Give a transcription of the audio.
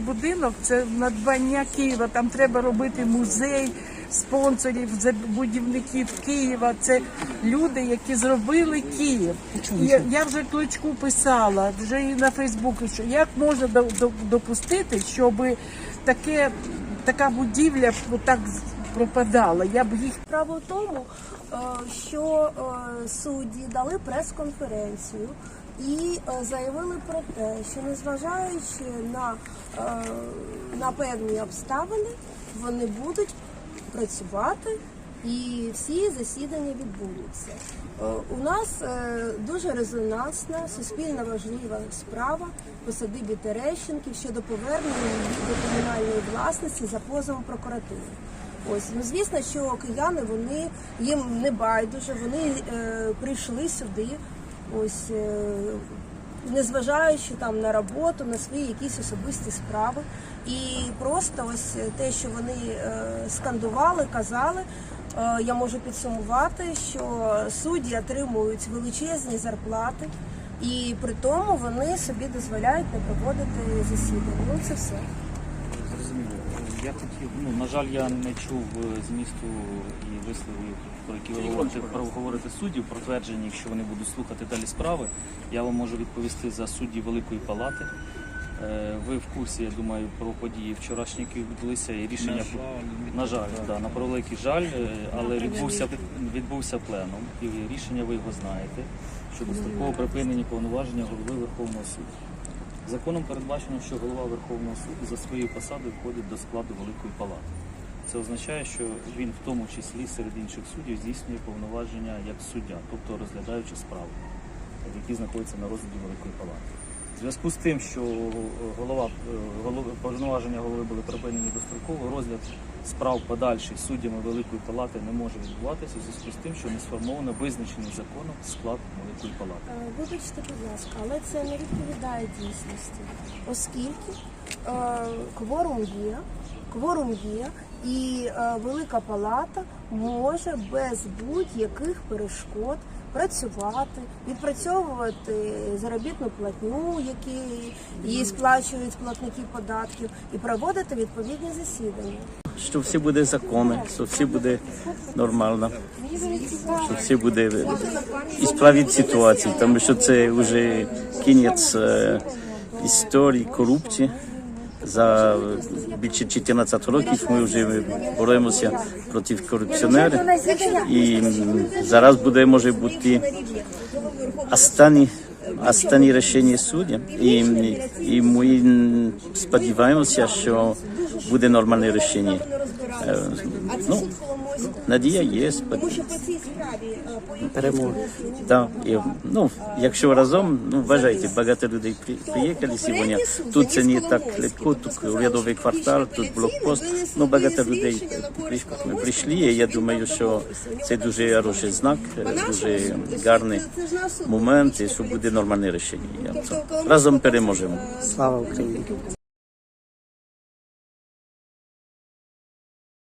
будинок це надбання Києва. Там треба робити музей спонсорів, будівників Києва. Це люди, які зробили Київ. Я, я вже кличку писала, вже і на Фейсбуку, що як можна до- до- допустити, щоб таке, така будівля так пропадала. Я б їх Справа в тому, е, що е, судді дали прес-конференцію і е, заявили про те, що незважаючи на, на певні обставини, вони будуть працювати і всі засідання відбудуться. У нас дуже резонансна, суспільно важлива справа по Терещенків щодо повернення її до комунальної власності за позовом прокуратури. Ось ну звісно, що кияни вони їм не байдуже, вони е, прийшли сюди, ось е, незважаючи там на роботу, на свої якісь особисті справи. І просто ось те, що вони е, скандували, казали. е, Я можу підсумувати, що судді отримують величезні зарплати, і при тому вони собі дозволяють не проводити засідання. Ну це все. Зрозуміло. Я хотів, ну на жаль, я не чув е, змісту і висловів, про які ви говорите, про говорите суддів, про твердження, якщо вони будуть слухати далі справи. Я вам можу відповісти за судді Великої Палати. Е, Ви в курсі, я думаю, про події вчорашні, які відбулися, і рішення на жаль, да, на превеликий жаль, е, але відбувся відбувся пленум, і рішення ви його знаєте щодо строкового припинення повноваження голови Верховного суду. Законом передбачено, що голова Верховного суду за своєю посадою входить до складу Великої Палати. Це означає, що він в тому числі серед інших суддів здійснює повноваження як суддя, тобто розглядаючи справи, які знаходяться на розгляді Великої Палати. В зв'язку з тим, що голова, е, повноваження голови були припинені достроково, розгляд справ подальших суддями Великої Палати не може відбуватися у зв'язку з тим, що не сформовано визначений законом склад Великої Палати. Е, Вибачте, будь ласка, але це не відповідає дійсності, оскільки е, кворум є, кворум є, і е, Велика Палата може без будь-яких перешкод працювати, відпрацьовувати заробітну платню, які її сплачують платники податків, і проводити відповідні засідання. що все буде законно, що все буде нормально, що все буде і справить ситуацію, тому що це вже кінець е, історії корупції. За більше 14 років ми вже боремося проти корупціонерів і зараз буде може бути останні останні рішення судді. І, і ми сподіваємося, що буде нормальне рішення. Е, Ну, надія є. Тому що по цій справі е, Перемоги. Да, і, ну, якщо разом, ну, вважайте, багато людей приїхали сьогодні. Тут це не так легко, тут урядовий квартал, тут блокпост. Ну, багато людей прийшли, і я думаю, що це дуже хороший знак, дуже гарний момент, і що буде нормальне рішення. Разом переможемо. Слава Україні!